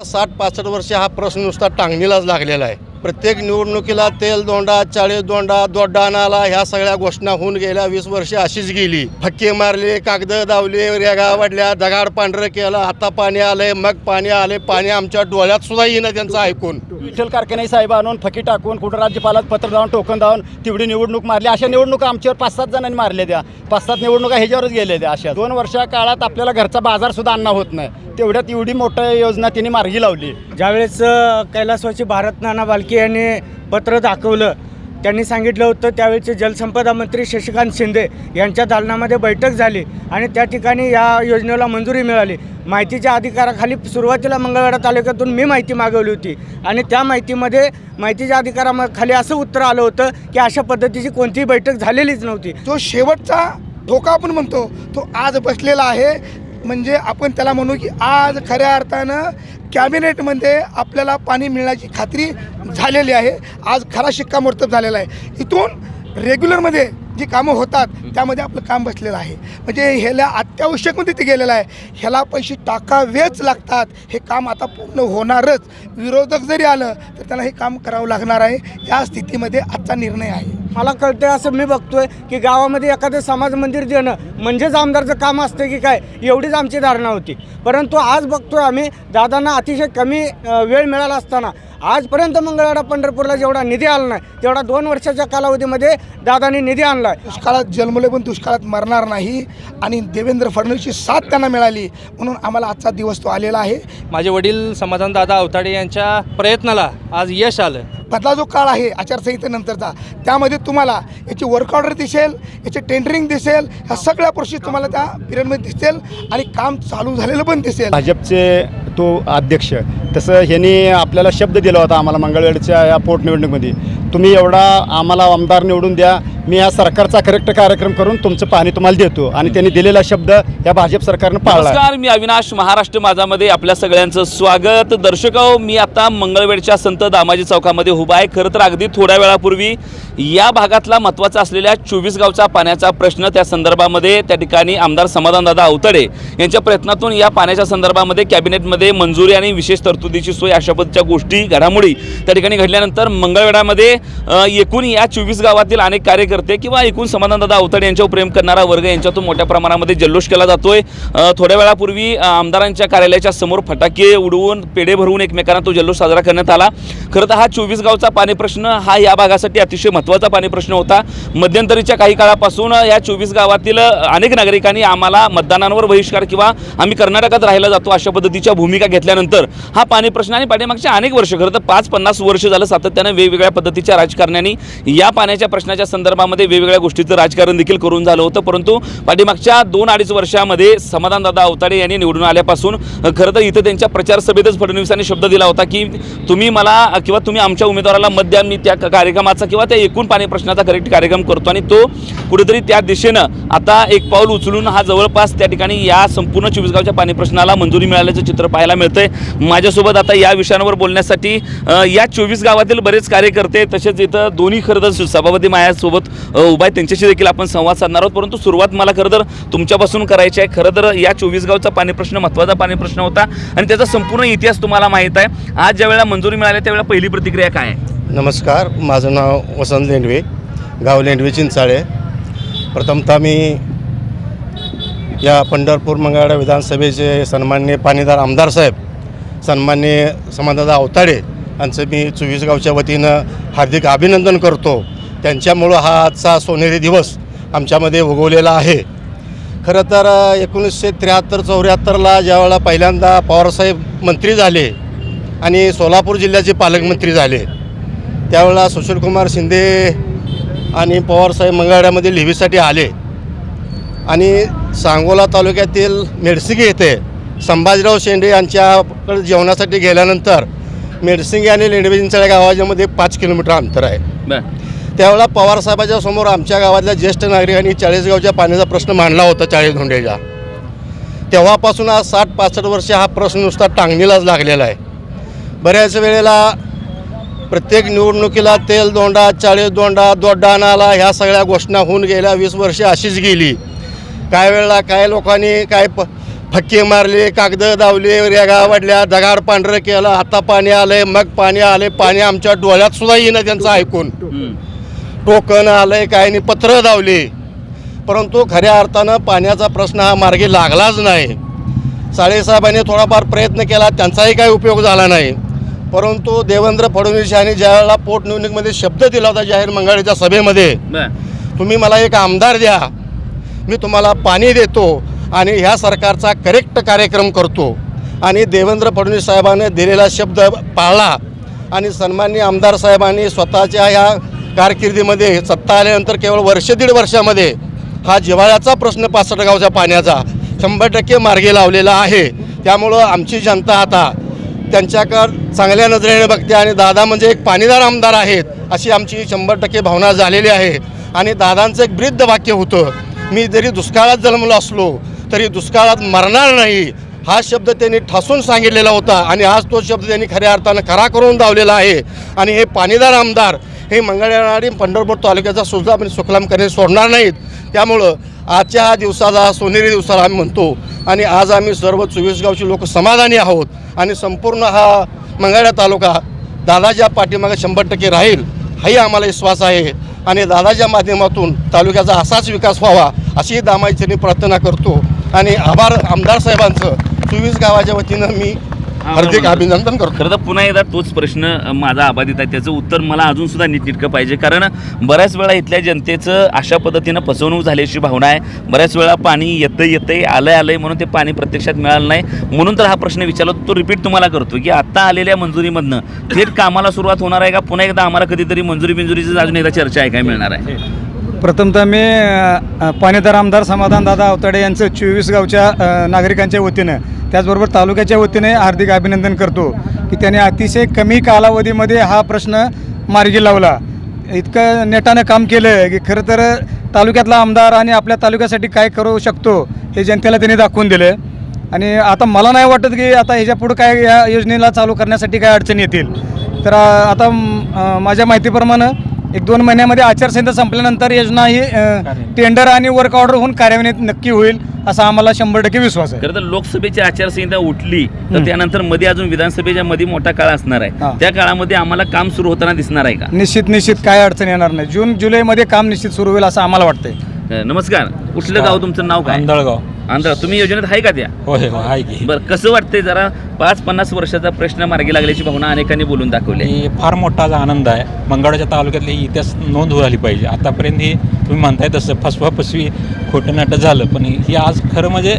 साठ पासष्ट वर्ष हा प्रश्न नुसता टांगणीलाच लागलेला आहे. प्रत्येक निवडणुकीला तेल दोंडा चाळीस दोंडा दोड्डा नाला ह्या सगळ्या घोषणा होऊन गेल्या वीस वर्ष अशीच गेली. फक्के मारले कागद दावले रेगा वाढल्या दगाड पांढरं केलं आता पाणी आलंय मग पाणी आले पाणी आमच्या डोळ्यात सुद्धा येईना त्यांचं ऐकून. विठ्ठल कारखाने साहेब आणून फकी टाकून कुठं राज्यपालात पत्र जाऊन टोकन जाऊन तेवढी निवडणूक मारली. अशा निवडणुका आमच्यावर पाच सात जणांनी मारल्या त्या. पाच सात निवडणुका ह्याच्यावरच गेल्या त्या अशा. दोन वर्षा काळात आपल्याला घरचा बाजार सुद्धा आणणं होत नाही. तेवढ्यात एवढी मोठं योजना त्यांनी मार्गी लावली. ज्यावेळेस अ, कैलासवासी भारत नाना बालके यांनी पत्र दाखवलं. त्यांनी सांगितलं होतं त्यावेळचे जलसंपदा मंत्री शशिकांत शिंदे यांच्या दालनामध्ये बैठक झाली आणि त्या ठिकाणी या योजनेला मंजुरी मिळाली. माहितीच्या अधिकाराखाली सुरुवातीला मंगळवेढा तालुक्यातून मी माहिती मागवली होती आणि त्या माहितीमध्ये माहितीच्या अधिकाराखाली असं उत्तर आलं होतं की अशा पद्धतीची कोणतीही बैठक झालेलीच नव्हती. जो शेवटचा धोका आपण म्हणतो तो आज बसलेला आहे. म्हणजे आपण त्याला म्हणू की आज खऱ्या अर्थानं कॅबिनेटमध्ये आपल्याला पाणी मिळण्याची खात्री झालेली आहे. आज खरा शिक्कामोर्तब झालेला आहे. इथून रेग्युलरमध्ये जी कामं होतात त्यामध्ये आपलं काम बसलेलं आहे. म्हणजे ह्याला अत्यावश्यकमध्ये ते गेलेलं आहे. ह्याला पैसे टाकावेच लागतात. हे काम आता पूर्ण होणारच. विरोधक जरी आलं तर त्याला हे काम करावं लागणार आहे. या स्थितीमध्ये आजचा निर्णय आहे. मला कळतंय असं मी बघतोय की गावामध्ये एखादं समाज मंदिर देणं म्हणजेच आमदारचं काम असतं की काय एवढीच आमची धारणा होती. परंतु आज बघतोय आम्ही दादांना अतिशय कमी वेळ मिळाला असताना आजपर्यंत मंगळवाडा पंढरपूरला जेवढा निधी आला नाही तेवढा दोन वर्षाच्या कालावधीमध्ये दादांनी निधी आणला दुष्काळात जन्मले पण दुष्काळात मरणार नाही आणि देवेंद्र फडणवीसची साथ त्यांना मिळाली म्हणून आम्हाला आजचा दिवस तो आलेला आहे. माझे वडील समाधानदादा अवताडे यांच्या प्रयत्नाला आज यश आलं. मधला जो काळ आहे आचारसंहितेनंतरचा त्यामध्ये तुम्हाला याची वर्क ऑर्डर दिसेल याचे टेंडरिंग दिसेल ह्या सगळ्या प्रोसेस तुम्हाला त्या पिरियडमध्ये दिसेल आणि काम चालू झालेलं पण दिसेल. भाजपचे तो अध्यक्ष तसं ह्यांनी आपल्याला शब्द दिला होता आम्हाला मंगळवेढच्या या पोटनिवडणुकीमध्ये. तुम्ही एवढा आम्हाला आमदार निवडून द्या मी या सरकारचा करेक्ट कार्यक्रम करून तुमचं पाणी तुम्हाला देतो आणि त्यांनी दिलेला शब्द या भाजप सरकारनं पाळला. नमस्कार मी अविनाश महाराष्ट्र माझामध्ये आपल्या सगळ्यांचं स्वागत. दर्शक हो, मी आता मंगळवेडच्या संत दामाजी चौकामध्ये उभा आहे. खरं तर अगदी थोड्या वेळापूर्वी या भागातला महत्त्वाचा असलेल्या चोवीस गावचा पाण्याचा प्रश्न त्या संदर्भामध्ये त्या ठिकाणी आमदार समाधानदादा अवतडे यांच्या प्रयत्नातून या पाण्याच्या संदर्भामध्ये कॅबिनेटमध्ये मंजुरी आणि विशेष तरतुदीची सोय अशा पद्धतीच्या गोष्टी घडामोडी त्या ठिकाणी घडल्यानंतर मंगळवेढामध्ये अ, एकूण या चोवीस गावातील अनेक कार्यक्रम कार्यकर्ते किंवा एकूण समाधानदादा अवतड यांच्यावर प्रेम करणारा वर्ग यांच्यातून मोठ्या प्रमाणामध्ये जल्लोष केला जातोय. थोड्या वेळापूर्वी आमदारांच्या कार्यालयाच्या समोर फटाके उडवून पेढे भरवून एकमेकांना तो जल्लोष साजरा करण्यात आला. खरं तर हा चोवीस गावचा पाणी प्रश्न हा या भागासाठी अतिशय महत्त्वाचा पाणी प्रश्न होता. मध्यंतरीच्या काही काळापासून या चोवीस गावातील अनेक नागरिकांनी आम्हाला मतदानांवर बहिष्कार किंवा आम्ही कर्नाटकात राहिला जातो अशा पद्धतीच्या भूमिका घेतल्यानंतर हा पाणी प्रश्न आणि पाठीमागच्या अनेक वर्ष खरं तर पाच पन्नास वर्ष झालं सातत्यानं वेगवेगळ्या पद्धतीच्या राजकारण्यांनी या पाण्याच्या प्रश्नाच्या संदर्भात संदर्भामध्ये वेगवेगळ्या गोष्टीचं राजकारण देखील करून झालं होतं. परंतु पाठीमागच्या दोन अडीच वर्षामध्ये समाधानदादा अवताडे यांनी निवडून आल्यापासून खरं तर इथं त्यांच्या प्रचार सभेतच फडणवीसांनी शब्द दिला होता की तुम्ही मला किंवा तुम्ही आमच्या उमेदवाराला मत द्या मी त्या कार्यक्रमाचा किंवा त्या एकूण पाणी प्रश्नाचा करेक्ट कार्यक्रम करतो. आणि तो कुठेतरी त्या दिशेनं आता एक पाऊल उचलून हा जवळपास त्या ठिकाणी या संपूर्ण चोवीस गावच्या पाणी प्रश्नाला मंजुरी मिळाल्याचं चित्र पाहायला मिळतंय. माझ्यासोबत आता या विषयांवर बोलण्यासाठी या चोवीस गावातील बरेच कार्यकर्ते तसेच इथं दोन्ही खरं तर सभापती माझ्यासोबत उभा आहे त्यांच्याशी देखील आपण संवाद साधणार आहोत. परंतु सुरुवात मला खरं तर तुमच्यापासून करायची आहे. खरं तर या चोवीस गावचा पाणी प्रश्न महत्त्वाचा पाणी प्रश्न होता आणि त्याचा संपूर्ण इतिहास तुम्हाला माहीत आहे. आज ज्या वेळेला मंजुरी मिळाली त्यावेळेला पहिली प्रतिक्रिया काय आहे? नमस्कार माझं नाव वसंत लेंडवे गाव लेंडवे चिंचाळे. प्रथमतः मी या पंढरपूर मंगळवाडा विधानसभेचे सन्मान्य पाणीदार आमदार साहेब सन्मान्य समाधादा अवताडे यांचं मी चोवीस गावच्या वतीनं हार्दिक अभिनंदन करतो. त्यांच्यामुळं हा आजचा सोनेरी दिवस आमच्यामध्ये उगवलेला आहे. खरं तर एकोणीसशे त्र्याहत्तर चौऱ्याहत्तरला ज्यावेळेला पहिल्यांदा पवारसाहेब मंत्री झाले आणि सोलापूर जिल्ह्याचे पालकमंत्री झाले त्यावेळेला सुशीलकुमार शिंदे आणि पवारसाहेब मंगळाड्यामध्ये लिव्हीसाठी आले. आणि सांगोला तालुक्यातील मेडसिंगे येथे संभाजीराव शेंडे यांच्याकडे जेवणासाठी गेल्यानंतर मेडसिंगे आणि लेंडवेजिंचाळ्या गावाच्यामध्ये पाच किलोमीटर अंतर आहे. त्यावेळेला पवारसाहेबाच्या समोर आमच्या गावातल्या ज्येष्ठ नागरिकांनी चाळीसगावच्या पाण्याचा प्रश्न मांडला होता चाळीस धोंडेचा तेव्हापासून आज साठ पासष्ट वर्ष हा प्रश्न नुसता टांगणीलाच लागलेला आहे. बऱ्याच वेळेला प्रत्येक निवडणुकीला तेल दोंडा चाळीस दोंडा दोड्डा नाला ह्या सगळ्या घोषणा होऊन गेल्या वीस वर्ष अशीच गेली. काय वेळेला काय लोकांनी काय प फक्के मारले कागदं दावले रेगा वाढल्या दगाड पांढरं केलं आता पाणी आलंय मग पाणी आले पाणी आमच्या डोळ्यात सुद्धा येईना त्यांचं ऐकून. टोकन आलंय काय नाही पत्र दावले परंतु खऱ्या अर्थानं पाण्याचा प्रश्न हा मार्गी लागलाच नाही. साळेसाहेबांनी थोडाफार प्रयत्न केला त्यांचाही काही उपयोग झाला नाही. परंतु देवेंद्र फडणवीस यांनी ज्यावेळेला पोटनिवडणुकीमध्ये शब्द दिला होता जाहीर मंगळाच्या सभेमध्ये तुम्ही मला एक आमदार द्या मी तुम्हाला पाणी देतो आणि ह्या सरकारचा करेक्ट कार्यक्रम करतो. आणि देवेंद्र फडणवीस साहेबांनी दिलेला शब्द पाळला आणि सन्माननीय आमदार साहेबांनी स्वतःच्या ह्या कारकिर्दीमध्ये सत्ता आल्यानंतर केवळ वर्ष दीड वर्षामध्ये हा जिव्हाळ्याचा प्रश्न पासष्ट गावच्या पाण्याचा शंभर टक्के मार्गी लावलेला आहे. त्यामुळं आमची जनता आता त्यांच्याकडं चांगल्या नजरेने बघते आणि दादा म्हणजे एक पाणीदार आमदार आहेत अशी आमची शंभर टक्के भावना झालेली आहे. आणि दादांचं एक वृद्ध वाक्य होतं मी जरी दुष्काळात जन्मलो असलो तरी दुष्काळात मरणार नाही. हा शब्द त्यांनी ठासून सांगितलेला होता आणि आज तो शब्द त्यांनी खऱ्या अर्थानं खरा करून दावलेला आहे. आणि हे पाणीदार आमदार हे मंगळवारी आणि पंढरपूर तालुक्याचा सुद्धा आपण सुखलाम करणे सोडणार नाहीत. त्यामुळं आजच्या हा दिवसाचा हा सोनेरी दिवसाला आम्ही म्हणतो आणि आज आम्ही सर्व चोवीस गावची लोक समाधानी आहोत आणि संपूर्ण हा मंगळा तालुका दादाच्या पाठीमागे शंभर टक्के राहील हाही आम्हाला विश्वास आहे. आणि दादाच्या माध्यमातून तालुक्याचा असाच विकास व्हावा अशी दामाईची प्रार्थना करतो. आणि आभार आमदार साहेबांचं चोवीस गावाच्या वतीनं मी हार्दिक अभिनंदन करतो. खरं तर पुन्हा एकदा तोच प्रश्न माझा अबाधित आहे. त्याचं उत्तर मला अजून सुद्धा नीटनेटकं पाहिजे. कारण बऱ्याच वेळा इथल्या जनतेचं अशा पद्धतीनं फसवणूक झाल्याची भावना आहे. बऱ्याच वेळा पाणी येतं येतंय आलंय आलंय म्हणून ते पाणी प्रत्यक्षात मिळालं नाही. म्हणून तर हा प्रश्न विचारला तो रिपीट तुम्हाला करतो की आता आलेल्या मंजुरीमधनं थेट कामाला सुरुवात होणार आहे का? पुन्हा एकदा आम्हाला कधीतरी मंजुरी बिंजुरीची अजून एकदा चर्चा आहे काय मिळणार आहे? प्रथमतः मी पाणीदार आमदार समाधानदादा अवताडे यांचं चोवीस गावच्या नागरिकांच्या वतीनं त्याचबरोबर तालुक्याच्या वतीने हार्दिक अभिनंदन करतो की त्याने अतिशय कमी कालावधीमध्ये हा प्रश्न मार्गी लावला. इतकं नेटानं काम केलं की खरं तर तालुक्यातला आमदार आणि आपल्या तालुक्यासाठी काय करू शकतो हे जनतेला त्यांनी दाखवून दिलं आणि आता मला नाही वाटत की आता ह्याच्या पुढं काय या योजनेला चालू करण्यासाठी काय अडचणी येतील. तर आता माझ्या माहितीप्रमाणे एक दोन महिन्यामध्ये आचारसंहिता संपल्यानंतर योजना ही टेंडर आणि वर्क ऑर्डर होऊन कार्यान्वित नक्की होईल असा आम्हाला शंभर टक्के विश्वास आहे. खरं तर लोकसभेची आचारसंहिता उठली तर हं. त्यानंतरमध्ये अजून विधानसभेच्या मध्ये मोठा काळ असणार आहे. त्या काळामध्ये आम्हाला काम सुरू होताना दिसणार आहे का? निश्चित निश्चित काय अडचण येणार नाही. जून जुलैमध्ये काम निश्चित सुरू होईल असं आम्हाला वाटतंय. नमस्कार. कुठलं गाव तुमचं? नाव काय? आंधळगाव. आंध्र तुम्ही योजनेत आहे का त्या? होय हो आहे की. बरं कसं वाटतंय जरा पाच पन्नास वर्षाचा प्रश्न मार्गी लागल्याची भावना अनेकांनी बोलून दाखवली. ही फार मोठा आनंद आहे. मंगळवारच्या तालुक्यातली ही इतिहास नोंद झाली पाहिजे. आतापर्यंत ही तुम्ही म्हणताय तसं फसवा फसवी खोटं नाटं झालं पण ही आज खरं म्हणजे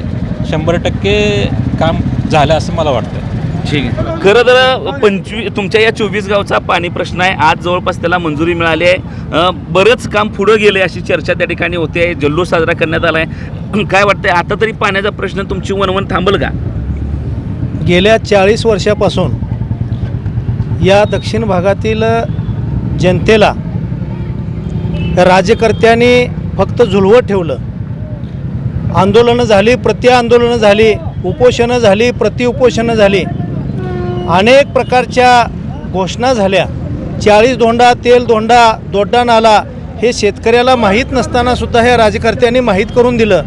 शंभर टक्के काम झालं असं मला वाटतं ठीक आहे. खरं तर पंचवीस तुमच्या या चोवीस गावचा पाणी प्रश्न आहे. आज जवळपास त्याला मंजुरी मिळाली आहे. अ, बरंच काम पुढं गेलं अशी चर्चा त्या ठिकाणी होते. जल्लोष साजरा करण्यात आला आहे काय वाटतंय? आता तरी पाण्याचा प्रश्न तुमची वनवन थांबल का? गेल्या चाळीस वर्षापासून या दक्षिण भागातील जनतेला राज्यकर्त्यांनी फक्त झुलवत ठेवलं. आंदोलनं झाली प्रति आंदोलनं झाली उपोषणं झाली प्रतिउपोषणं झाली. अनेक प्रकारच्या घोषणा झाल्या. चाळीस धोंडा तेल धोंडा दोड्डा नाला हे शेतकऱ्याला माहीत नसतानासुद्धा हे राज्यकर्त्यांनी माहीत करून दिलं.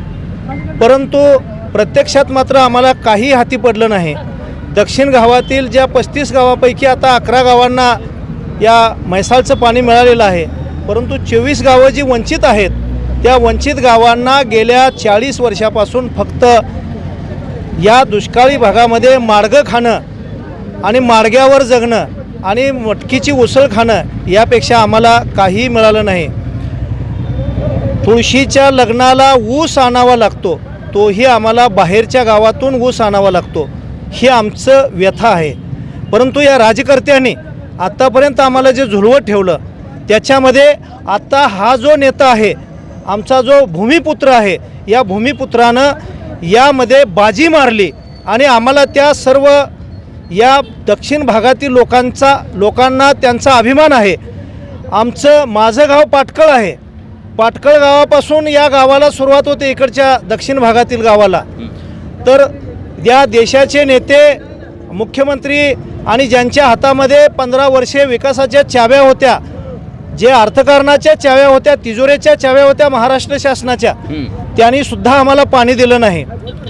परंतु प्रत्यक्षात मात्र आम्हाला काही हाती पडलं नाही. दक्षिण गावातील ज्या पस्तीस गावापैकी आता अकरा गावांना या म्हैसाळचं पाणी मिळालेलं आहे परंतु चोवीस गावं जी वंचित आहेत त्या वंचित गावांना गेल्या चाळीस वर्षापासून फक्त या दुष्काळी भागामध्ये मार्ग खाणं आणि मार्ग्यावर जगणं आणि मटकीची उसळ खाणं यापेक्षा आम्हाला काहीही मिळालं नाही. तुळशीच्या लग्नाला ऊस आणावा लागतो. तोही आम्हाला बाहेरच्या गावातून ऊस आणावा लागतो. हे आमचं व्यथा आहे. परंतु या राजकर्त्यांनी आत्तापर्यंत आम्हाला जे झुलवत ठेवलं त्याच्यामध्ये आत्ता हा जो नेता आहे आमचा जो भूमिपुत्र आहे या भूमिपुत्रानं यामध्ये बाजी मारली आणि आम्हाला त्या सर्व या दक्षिण भागातील लोकांचा लोकांना त्यांचा अभिमान आहे. आमचं माझं गाव पाटकळ आहे. पाटकळ गावापासून या गावाला सुरुवात होते इकडच्या दक्षिण भागातील गावाला. तर या देशाचे नेते मुख्यमंत्री आणि ज्यांच्या हातामध्ये पंधरा वर्षे विकासाच्या चाव्या होत्या जे अर्थकारणाच्या चाव्या होत्या तिजोऱ्याच्या चाव्या होत्या महाराष्ट्र शासनाच्या. त्यांनी सुद्धा आम्हाला पाणी दिलं नाही.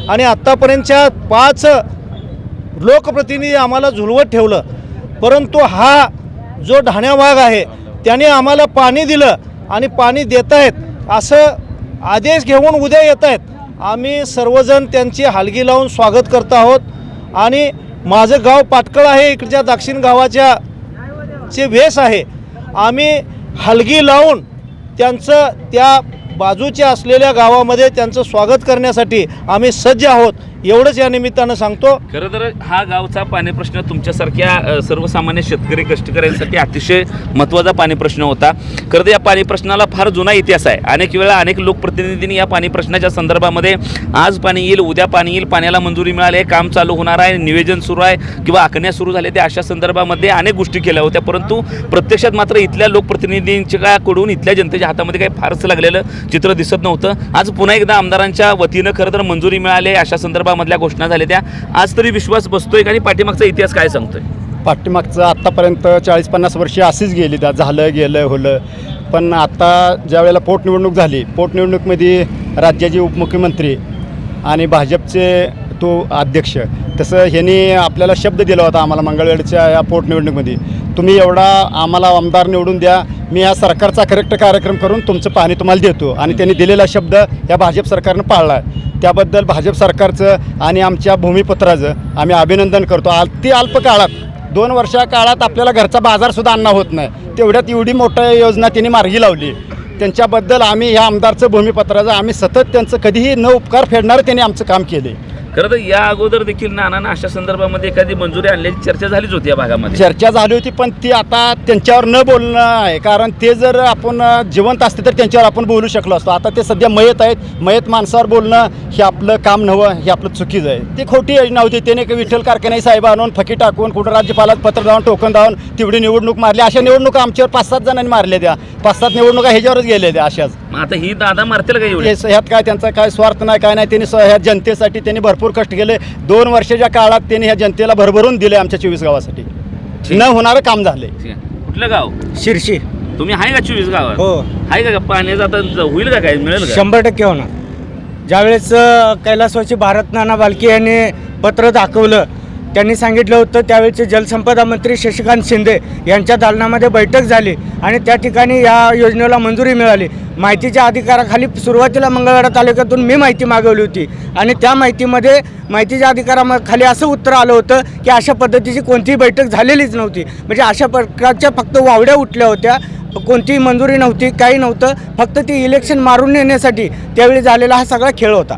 आणि आत्तापर्यंतच्या पाच लोकप्रतिनिधी आम्हाला झुलवत ठेवलं. परंतु हा जो ढाण्या वाघ आहे त्याने आम्हाला पाणी दिलं. आणि पाणी देत आहेत असं आदेश घेऊन उद्या येत आहेत. आम्ही सर्वजण त्यांची हालगी लावून स्वागत करत आहोत. आणि माझं गाव पाटकळ आहे इकडच्या दक्षिण गावाच्या चे वेस आहे. आम्ही हलगी लावून त्यांचं त्या बाजूच्या असलेल्या गावामध्ये त्यांचं स्वागत करण्यासाठी आम्ही सज्ज आहोत. एवढंच या निमित्तानं सांगतो. खरं तर हा गावचा पाणी प्रश्न तुमच्यासारख्या सर्वसामान्य शेतकरी कष्टकऱ्यांसाठी अतिशय महत्त्वाचा पाणी प्रश्न होता. खरं तर या पाणी प्रश्नाला फार जुना इतिहास आहे. अनेक वेळा अनेक लोकप्रतिनिधींनी या पाणी प्रश्नाच्या संदर्भामध्ये आज पाणी येईल उद्या पाणी येईल पाण्याला मंजुरी मिळाली आहे काम चालू होणार आहे निवेदन सुरू आहे किंवा आखण्या सुरू झाल्या त्या अशा संदर्भामध्ये अनेक गोष्टी केल्या होत्या. परंतु प्रत्यक्षात मात्र इथल्या लोकप्रतिनिधींच्याकडून इथल्या जनतेच्या हातामध्ये काही फारसं लागलेलं चित्र दिसत नव्हतं. आज पुन्हा एकदा आमदारांच्या वतीनं खरं तर मंजुरी मिळाली अशा संदर्भात संदर्भामधल्या घोषणा झाल्या त्या. आज तरी विश्वास बसतोय का आणि पाठीमागचा इतिहास काय सांगतोय? पाठीमागचं आत्तापर्यंत चाळीस पन्नास वर्षे अशीच गेली. त्या झालं गेलं होलं. पण आत्ता ज्या वेळेला पोटनिवडणूक झाली पोटनिवडणूकमध्ये राज्याचे उपमुख्यमंत्री आणि भाजपचे तो अध्यक्ष तसं ह्यांनी आपल्याला शब्द दिला होता आम्हाला मंगळवेळच्या या पोटनिवडणुकीमध्ये. तुम्ही एवढा आम्हाला आमदार निवडून द्या. मी या सरकारचा करेक्ट कार्यक्रम करून तुमचं पाणी तुम्हाला देतो. आणि त्यांनी दिलेला शब्द या भाजप सरकारनं पाळला. आहे त्याबद्दल भाजप सरकारचं आणि आमच्या भूमिपुत्राचं आम्ही अभिनंदन करतो. अति अल्प काळात दोन वर्षा काळात आपल्याला घरचा बाजारसुद्धा आणणं होत नाही. तेवढ्यात एवढी मोठ्या योजना त्यांनी मार्गी लावली. त्यांच्याबद्दल आम्ही ह्या आमदारचं भूमिपत्राचं आम्ही सतत त्यांचं कधीही न उपकार फेडणारं त्यांनी आमचं काम केले. खरं तर या अगोदर देखील नानांना अशा संदर्भामध्ये एखादी मंजुरी आणल्याची चर्चा झालीच होती या भागामध्ये. चर्चा झाली होती पण ती आता त्यांच्यावर न बोलणं आहे. कारण ते जर आपण जिवंत असते तर त्यांच्यावर आपण बोलू शकलो असतो. आता ते सध्या मयत आहेत. मयत माणसावर बोलणं हे आपलं काम नव्हं हे आपलं चुकीचं आहे. ती खोटी योजना होती. त्याने विठ्ठल कारखाने साहेब आणून फकी टाकून कुठं राज्यपालात पत्र जाऊन टोकन लावून तेवढी निवडणूक मारली. अशा निवडणुका आमच्यावर पाच सात जणांनी मारल्या त्या. पाच सात निवडणुका ह्याच्यावरच गेल्या त्या अशाच. मग आता ही दादा मारतील का एवढे? हे ह्यात काय त्यांचा काय स्वार्थ नाही काय नाही. त्यांनी स- ह्या जनतेसाठी त्यांनी भरपूर कष्ट केले. दोन वर्षाच्या काळात त्यांनी ह्या जनतेला भरभरून दिले आमच्या चोवीस गावासाठी. न होणारं काम झाले. ठीक आहे. कुठलं गाव? शिरशी. तुम्ही आहे का चोवीस गावात? हो. आहे का? पाण्याचं आता ज- होईल का काय? मिळेल का? शंभर टक्के होणार. ज्यावेळेस अ, कैलासवासी भारत नाना बालके यांनी पत्र दाखवलं त्यांनी सांगितलं होतं त्यावेळचे जलसंपदा मंत्री शशिकांत शिंदे यांच्या दालनामध्ये बैठक झाली आणि त्या ठिकाणी या योजनेला मंजुरी मिळाली. माहितीच्या अधिकाराखाली सुरुवातीला मंगळवेढा तालुक्यातून मी माहिती मागवली होती आणि त्या माहितीमध्ये माहितीच्या अधिकाराखाली असं उत्तर आलं होतं की अशा पद्धतीची कोणतीही बैठक झालेलीच नव्हती. म्हणजे अशा प्रकारच्या फक्त वावड्या उठल्या होत्या कोणतीही मंजुरी नव्हती काही नव्हतं फक्त ती इलेक्शन मारून नेण्यासाठी त्यावेळी झालेला हा सगळा खेळ होता.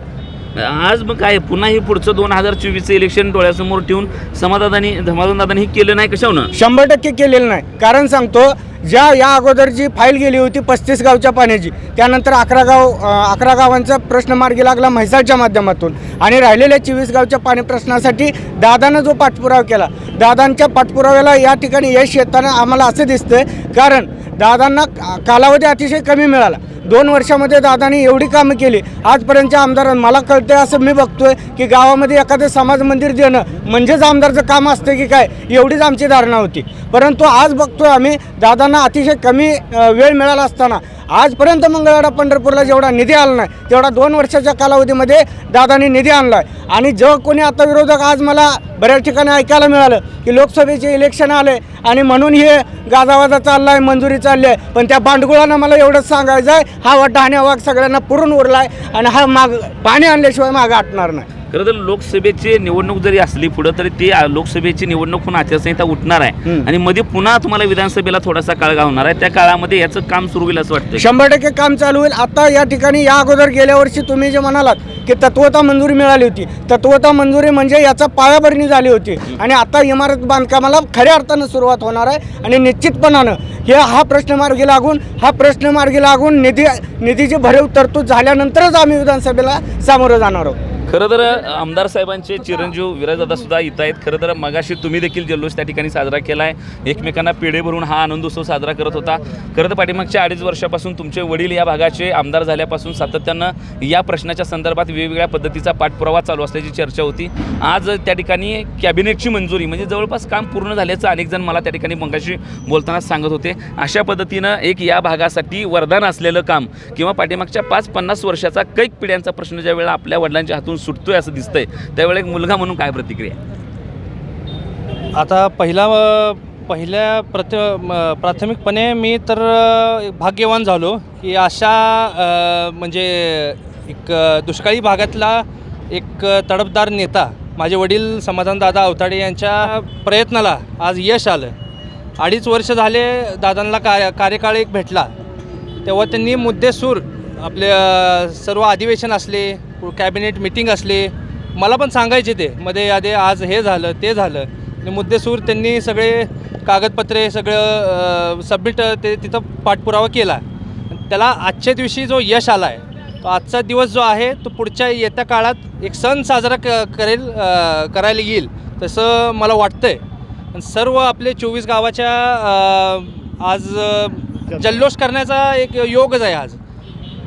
आज मग काय पुन्हा हे पुढचं दोन हजार चोवीसचं इलेक्शन डोळ्यासमोर ठेवून समाधानी समाधानदादांनी हे केलं नाही कशावनं शंभर टक्के केलेलं नाही. कारण सांगतो ज्या या अगोदर जी फाईल गेली होती पस्तीस गावच्या पाण्याची त्यानंतर अकरा गाव अकरा गावांचा प्रश्न मार्गी लागला म्हैसाळच्या माध्यमातून. आणि राहिलेल्या चोवीस गावच्या पाणी प्रश्नासाठी दादानं जो पाठपुरावा केला दादांच्या पाठपुराव्याला या ठिकाणी यश येताना आम्हाला असं दिसतंय. कारण दादांना का- कालावधी अतिशय कमी मिळाला. दोन वर्षामध्ये दादांनी एवढी कामं केली. आजपर्यंतच्या आमदारांना मला कळतंय असं मी बघतोय की गावामध्ये एखादं समाज मंदिर देणं म्हणजेच आमदारचं काम असतं की काय एवढीच आमची धारणा होती. परंतु आज बघतोय आम्ही दादांना अतिशय कमी वेळ मिळाला असताना आजपर्यंत मंगळवारा पंढरपूरला जेवढा निधी आला नाही तेवढा दोन वर्षाच्या कालावधीमध्ये दादांनी निधी आणला आहे. आणि जर कोणी आता विरोधक आज मला बऱ्याच ठिकाणी ऐकायला मिळालं की लोकसभेचे इलेक्शन आले आणि म्हणून हे गाजावाजा चालला आहे मंजुरी चालली आहे. पण त्या भांडगुळानं मला एवढंच सांगायचं आहे हा वाटा आणि वाघ सगळ्यांना पुरून उरला आहे आणि हा माग पाणी आणल्याशिवाय मागं आटणार नाही. खरं तर लोकसभेची निवडणूक जरी असली पुढं तरी ती लोकसभेची निवडणूक होऊन आचारसंहिता उठणार आहे. आणि मध्ये पुन्हा तुम्हाला विधानसभेला थोडासा काळ होणार आहे. त्या काळामध्ये याचं काम सुरू होईल असं वाटतं शंभर टक्के काम चालू होईल. आता या ठिकाणी या अगोदर गेल्या वर्षी तुम्ही जे म्हणालात की तत्वता मंजुरी मिळाली होती. तत्वता मंजुरी म्हणजे याचा पायाभरणी झाली होती. आणि आता इमारत बांधकामाला खऱ्या अर्थानं सुरुवात होणार आहे. आणि निश्चितपणानं हे हा प्रश्न मार्गी लागून हा प्रश्न मार्गी लागून निधी निधीची भरीव तरतूद झाल्यानंतरच आम्ही विधानसभेला सामोरं जाणार आहोत. खरं तर आमदार साहेबांचे चिरंजीव विराजदादा सुद्धा इथं आहेत. खरं तर मगाशी तुम्ही देखील जल्लोष त्या ठिकाणी साजरा केला आहे एकमेकांना पेढे भरून हा आनंदोत्सव साजरा करत होता. खरं तर पाठीमागच्या अडीच वर्षापासून तुमचे वडील या भागाचे आमदार झाल्यापासून सातत्यानं या प्रश्नाच्या संदर्भात वेगवेगळ्या पद्धतीचा पाठपुरावा चालू असल्याची चर्चा होती. आज त्या ठिकाणी कॅबिनेटची मंजुरी म्हणजे जवळपास काम पूर्ण झाल्याचं अनेक जण मला त्या ठिकाणी मगाशी बोलताना सांगत होते. अशा पद्धतीनं एक या भागासाठी वरदान असलेलं काम किंवा पाठीमागच्या पाच पन्नास वर्षाचा कैक पिढ्यांचा प्रश्न ज्या वेळेला आपल्या वडिलांच्या हातून सुटतोय असं दिसतंय. त्यावेळेला एक मुलगा म्हणून काय प्रतिक्रिया? आता पहिला पहिल्या प्रथ म, प्राथमिकपणे मी तर भाग्यवान झालो की अशा म्हणजे एक दुष्काळी भागातला एक तडपदार तडफदार नेता माझे वडील समाधानदादा अवताडे यांच्या प्रयत्नाला आज यश आलं. अडीच वर्ष झाले दादांना कार्य कार्यकाळ एक भेटला. तेव्हा त्यांनी मुद्देसूर आपले सर्व अधिवेशन असले कॅबिनेट मिटिंग असले मला पण सांगायचे ते. मध्ये आधी आज हे झालं ते झालं. मुद्देसूर त्यांनी सगळे कागदपत्रे सगळं सबमिट ते तिथं पाठपुरावा केला. त्याला आजच्या दिवशी जो यश आला आहे तो आजचा दिवस जो आहे तो पुढच्या येत्या काळात एक सण साजरा क करेल करायला येईल तसं मला वाटतं आहे सर्व आपले चोवीस गावाच्या आज जल्लोष करण्याचा एक योगच आहे आज.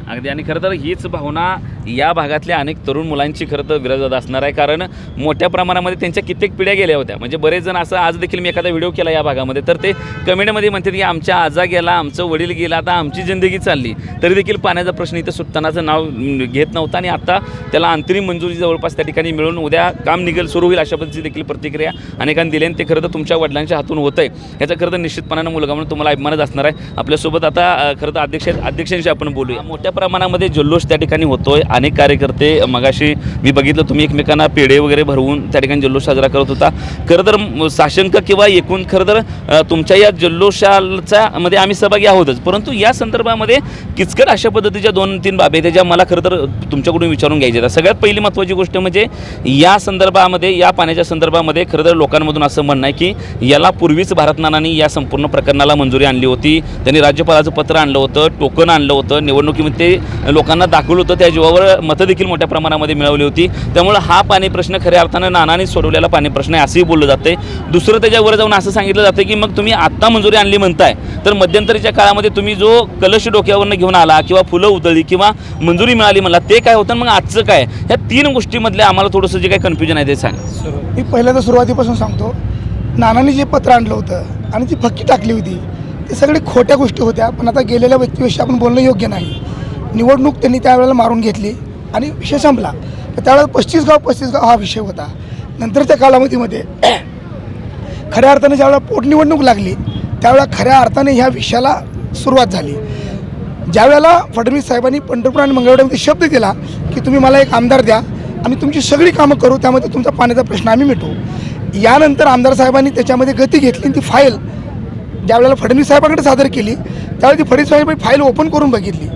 अगदी. आणि खरं तर हीच भावना या भागातल्या अनेक तरुण मुलांची खरं तर विरजत असणार आहे. कारण मोठ्या प्रमाणामध्ये त्यांच्या कित्येक पिढ्या गेल्या होत्या. म्हणजे बरेच जण असं आज देखील मी एखादा व्हिडिओ केला या भागामध्ये. तर ते कमेंटमध्ये म्हणतात की आमच्या आजा गेला आमचं वडील गेला आता आमची जिंदगी चालली. तरी देखील पाण्याचा प्रश्न इथं सुटतानाचं नाव घेत नव्हता. आणि आता त्याला अंतरिम मंजुरी जवळपास त्या ठिकाणी मिळून उद्या काम निघेल सुरू होईल अशा पद्धतीची देखील प्रतिक्रिया अनेकांनी दिली आणि ते खरं तर तुमच्या वडिलांच्या हातून होतं आहे. याचा खरं तर निश्चितपणानं मुलगा म्हणून तुम्हाला अभिमानच असणार आहे. आपल्यासोबत आता खरं तर अध्यक्ष अध्यक्षांशी आपण बोलूया. मोठ्या प्रमाणामध्ये जल्लोष त्या ठिकाणी होतोय. अनेक कार्यकर्ते मगाशी मी बघितलं तुम्ही एकमेकांना पेढे वगैरे भरवून त्या ठिकाणी जल्लोष साजरा करत होता. खरं तर साशंक किंवा एकूण खरं तर तुमच्या या जल्लोषाचा मध्ये आम्ही सहभागी आहोतच. परंतु या संदर्भामध्ये किचकट अशा पद्धतीच्या दोन तीन बाबी आहेत ज्या मला खरं तर तुमच्याकडून विचारून घ्यायच्या आहेत. सगळ्यात पहिली महत्त्वाची गोष्ट म्हणजे या संदर्भामध्ये या पाण्याच्या संदर्भामध्ये खरं तर लोकांमधून असं म्हणणं आहे की याला पूर्वीच भारत या संपूर्ण प्रकरणाला मंजुरी आणली होती. त्यांनी राज्यपालाचं पत्र आणलं होतं टोकन आणलं होतं निवडणुकीमध्ये ते लोकांना दाखवलं होतं. त्या जीवावर मतं देखील मोठ्या प्रमाणामध्ये मिळवली होती. त्यामुळं हा पाणी प्रश्न खऱ्या अर्थानं नानांनी सोडवलेला पाणी प्रश्न आहे असंही बोललं जाते दुसरं त्याच्यावर जाऊन असं सांगितलं जातं की मग तुम्ही आत्ता मंजुरी आणली म्हणताय तर मध्यंतरीच्या काळामध्ये तुम्ही जो कलश डोक्यावरनं घेऊन आला किंवा फुलं उधळली किंवा मंजुरी मिळाली मला ते काय होतं मग आजचं काय ह्या तीन गोष्टीमधले आम्हाला थोडंसं जे काही कन्फ्युजन आहे ते सांग. मी पहिल्यांदा सुरुवातीपासून सांगतो नानाने जे पत्र आणलं होतं आणि जी फक्की टाकली होती ते सगळे खोट्या गोष्टी होत्या पण आता गेलेल्या व्यक्तीविषयी आपण बोलणं योग्य नाही. निवडणूक त्यांनी त्यावेळेला मारून घेतली आणि विषय संपला. तर त्यावेळेला पस्तीस गाव पस्तीस गाव हा विषय होता. नंतरच्या कालावधीमध्ये खऱ्या अर्थाने ज्यावेळेला पोटनिवडणूक लागली त्यावेळेला खऱ्या अर्थाने ह्या विषयाला सुरुवात झाली. ज्यावेळेला फडणवीस साहेबांनी पंढरपूर आणि मंगळवाड्यामध्ये शब्द दिला की तुम्ही मला एक आमदार द्या आम्ही तुमची सगळी कामं करू त्यामध्ये तुमचा पाण्याचा प्रश्न आम्ही मिटवू. यानंतर आमदार साहेबांनी त्याच्यामध्ये गती घेतली आणि ती फाईल ज्यावेळेला फडणवीस साहेबांकडे सादर केली त्यावेळी ती फडणवीस साहेबांनी फाईल ओपन करून बघितली.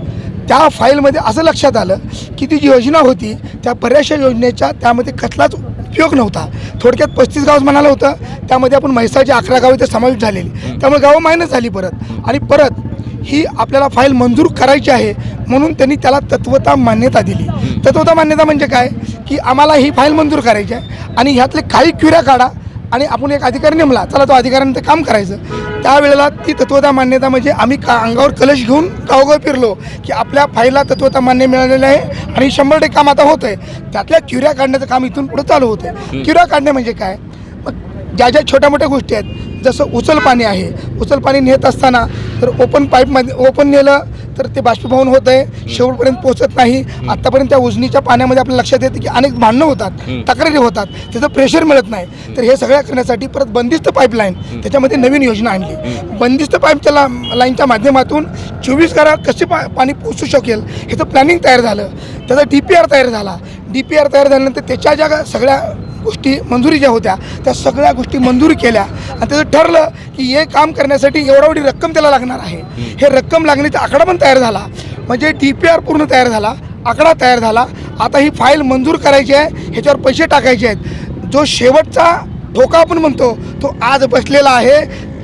त्या फाईलमध्ये असं लक्षात आलं की ती जी योजना होती त्या बऱ्याचशा योजनेच्या त्यामध्ये कसलाच उपयोग नव्हता. थोडक्यात पस्तीस गाव म्हणालं होतं त्यामध्ये आपण म्हैसाळची अकरा गाव इथे समाविष्ट झालेली. त्यामुळे गावं मायनस झाली परत. आणि परत ही आपल्याला फाईल मंजूर करायची आहे म्हणून त्यांनी त्याला तत्वता मान्यता दिली. तत्वता मान्यता म्हणजे काय? की आम्हाला ही फाईल मंजूर करायची आहे आणि ह्यातले काही क्युऱ्या काढा आणि आपण एक अधिकारी नेमला चला तो अधिकाऱ्याने ते काम करायचं. त्यावेळेला ती तत्वता मान्यता म्हणजे आम्ही का अंगावर कलश घेऊन गावगाव फिरलो की आपल्या फाईलला तत्वता मान्य मिळालेलं आहे आणि शंभर टक्के काम आता होतं आहे त्यातल्या क्युऱ्या काढण्याचं काम इथून पुढे चालू होतं क्युऱ्या काढणे म्हणजे काय? मग ज्या ज्या छोट्या मोठ्या गोष्टी आहेत जसं उचल पाणी आहे. उचल पाणी नेत असताना तर ओपन पाईपमध्ये ओपन नेलं तर ते बाष्पीभवन होत आहे. शेवटपर्यंत पोहोचत नाही. आत्तापर्यंत त्या उजनीच्या पाण्यामध्ये आपल्या लक्षात येतं की अनेक भांडणं होतात तक्रारी होतात. त्याचं प्रेशर मिळत नाही. तर हे सगळ्या करण्यासाठी परत बंदिस्त पाईपलाईन त्याच्यामध्ये नवीन योजना आणली. बंदिस्त पाईपच्या ला लाईनच्या माध्यमातून चोवीस घरा कसे पा पाणी पोचू शकेल ह्याचं प्लॅनिंग तयार झालं. त्याचा डी पी आर तयार झाला. डी पी आर तयार झाल्यानंतर त्याच्या ज्या सगळ्या गोष्टी मंजुरी ज्या होत्या त्या सगळ्या गोष्टी मंजूर केल्या. आणि त्याचं ठरलं की हे काम करण्यासाठी एवढा एवढी रक्कम त्याला लागणार आहे. हे रक्कम लागण्याचा आकडा पण तयार झाला. म्हणजे डी पी आर पूर्ण तयार झाला आकडा तयार झाला. आता ही फाईल मंजूर करायची आहे ह्याच्यावर पैसे टाकायचे आहेत. जो शेवटचा धोका आपण म्हणतो तो आज बसलेला आहे.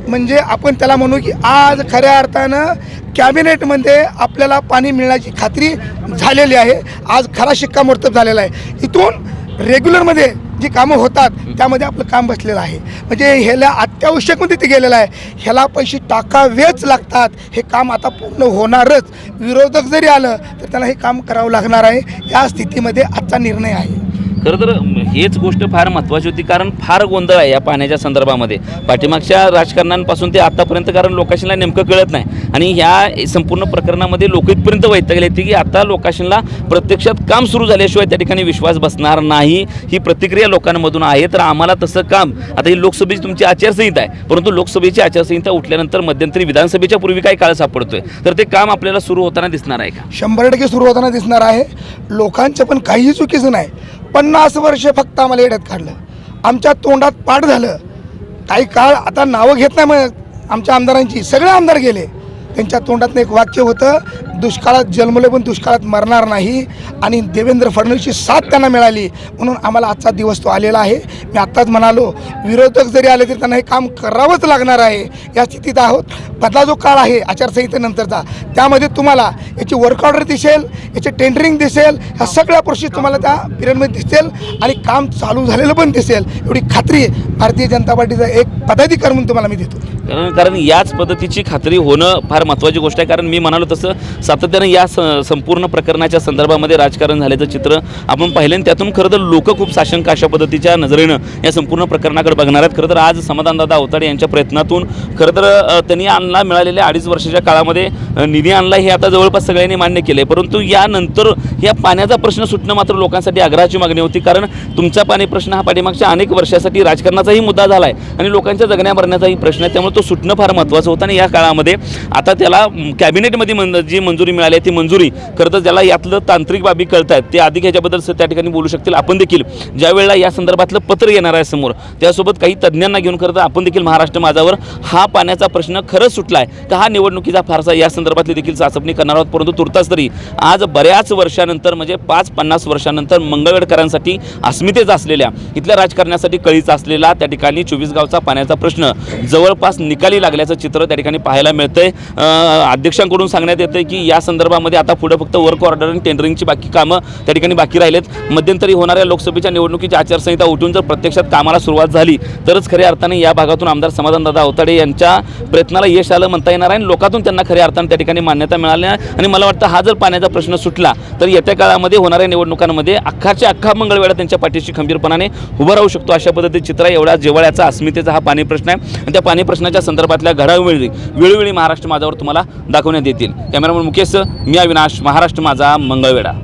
म्हणजे आपण त्याला म्हणू की आज खऱ्या अर्थानं कॅबिनेटमध्ये आपल्याला पाणी मिळण्याची खात्री झालेली आहे. आज खरा शिक्कामोर्तब झालेला आहे. इथून रेग्युलरमध्ये जी कामं होतात त्यामध्ये आपलं काम बसलेलं आहे. म्हणजे ह्याला अत्यावश्यकमध्ये ते गेलेलं आहे. ह्याला पैसे टाकावेच लागतात. हे काम आता पूर्ण होणारच. विरोधक जरी आलं तर त्याला हे काम करावं लागणार आहे. या स्थितीमध्ये आजचा निर्णय आहे. खरं तर हेच गोष्ट फार महत्त्वाची होती कारण फार गोंधळ आहे या पाण्याच्या संदर्भामध्ये. पाठीमागच्या राजकारणांपासून ते आतापर्यंत कारण लोकांशीला नेमकं कळत नाही. आणि ह्या संपूर्ण प्रकरणामध्ये लोक इथपर्यंत वैतागले होते की आता लोकांशीला प्रत्यक्षात काम सुरू झाल्याशिवाय त्या ठिकाणी विश्वास बसणार नाही. ही प्रतिक्रिया लोकांमधून आहे तर आम्हाला तसं काम. आता ही लोकसभेची तुमची आचारसंहिता आहे परंतु लोकसभेची आचारसंहिता उठल्यानंतर मध्यंतरी विधानसभेच्या पूर्वी काही काळ सापडतोय. तर ते काम आपल्याला सुरू होताना दिसणार आहे का? शंभर टक्के सुरू होताना दिसणार आहे. लोकांचं पण काहीही चुकीचं नाही. पन्नास वर्ष फक्त आम्हाला येड्यात काढलं. आमच्या तोंडात पाठ झालं. काही काळ आता नावं घेत नाही मग आमच्या आमदारांची सगळे आमदार गेले. त्यांच्या तोंडातनं एक वाक्य होतं दुष्काळात जन्मले पण दुष्काळात मरणार नाही आणि देवेंद्र फडणवीसची साथ त्यांना मिळाली म्हणून आम्हाला आजचा दिवस तो आलेला आहे. मी आत्ताच म्हणालो विरोधक जरी आले तरी त्यांना हे काम करावंच लागणार आहे. या स्थितीत आहोत. बदला जो काळ आहे आचारसंहितेनंतरचा त्यामध्ये तुम्हाला याची वर्क ऑर्डर दिसेल याचे टेंडरिंग दिसेल ह्या सगळ्या प्रोसेस तुम्हाला त्या पिरियडमध्ये दिसेल आणि काम चालू झालेलं पण दिसेल. एवढी खात्री भारतीय जनता पार्टीचा एक पदाधिकारी म्हणून तुम्हाला मी देतो. कारण कारण याच पद्धतीची खात्री होणं फार महत्त्वाची गोष्ट आहे. कारण मी म्हणालो तसं सातत्यानं या स संपूर्ण प्रकरणाच्या संदर्भामध्ये राजकारण झाल्याचं चित्र आपण पाहिलं आणि त्यातून खरं तर लोक खूप साशंक अशा पद्धतीच्या नजरेनं या संपूर्ण प्रकरणाकडे बघणार आहेत. खरं तर आज समाधानदादा अवताडे यांच्या प्रयत्नातून खरं तर त्यांनी आणला मिळालेल्या अडीच वर्षाच्या काळामध्ये निधी आणला हे आता जवळपास सगळ्यांनी मान्य केलं आहे परंतु यानंतर या पाण्याचा प्रश्न सुटणं मात्र लोकांसाठी आग्रहाची मागणी होती. कारण तुमचा पाणी प्रश्न हा पाठीमागच्या अनेक वर्षासाठी राजकारणाचाही मुद्दा झाला आहे आणि लोकांच्या जगण्या भरण्याचाही प्रश्न आहे. त्यामुळे तो सुटणं फार महत्त्वाचं होतं आणि या काळामध्ये आता त्याला कॅबिनेटमध्ये जी मंजुरी मिळाली आहे ती मंजुरी. खरं तर ज्याला यातलं तांत्रिक बाबी कळत आहेत ते अधिक ह्याच्याबद्दल त्या ठिकाणी बोलू शकतील. आपण देखील ज्या वेळेला या संदर्भातलं पत्र येणार आहे समोर त्यासोबत काही तज्ज्ञांना घेऊन खरं तर आपण देखील महाराष्ट्र माझावर हा पाण्याचा प्रश्न खरंच सुटला आहे का हा निवडणुकीचा फारसा या संदर्भातली देखील चाचपणी करणार आहोत परंतु तुर्तास तरी आज बऱ्याच वर्षानंतर म्हणजे पाच पन्नास वर्षानंतर मंगळवेडकरांसाठी अस्मितेचा असलेल्या इथल्या राजकारणासाठी कळीचा असलेला त्या ठिकाणी चोवीस गावचा पाण्याचा प्रश्न जवळपास निकाली लागल्याचं चित्र त्या ठिकाणी पाहायला मिळतंय. अध्यक्षांकडून सांगण्यात येतं की या संदर्भामध्ये आता पुढे फक्त वर्क ऑर्डर आणि टेंडरिंगची बाकी कामं त्या ठिकाणी बाकी राहिलेत. मध्यंतरी होणाऱ्या लोकसभेच्या निवडणुकीची आचारसंहिता उठून जर प्रत्यक्षात कामाला सुरुवात झाली तरच खऱ्या अर्थाने या भागातून आमदार समाधानदादा अवताडे यांच्या प्रयत्नाला यश आलं म्हणता येणार आहे आणि लोकातून त्यांना खऱ्या अर्थाने त्या ठिकाणी मान्यता मिळाली आहे. आणि मला वाटतं हा जर पाण्याचा प्रश्न सुटला तर येत्या काळामध्ये होणाऱ्या निवडणुकांमध्ये अख्खाच्या अख्खा मंगळवेळा त्यांच्या पाठीशी खंबीरपणाने उभं राहू शकतो. अशा पद्धतीचे चित्र आहे एवढा जेवळ्याचा अस्मितेचा हा पाणी प्रश्न आहे. आणि त्या पाणी प्रश्नाच्या संदर्भातल्या घडामोडी वेळोवेळी महाराष्ट्र माझावर तुम्हाला दाखवण्यात येतील. कॅमेरामन मुकेश मी अविनाश. महाराष्ट्र माझा मंगळवेढा.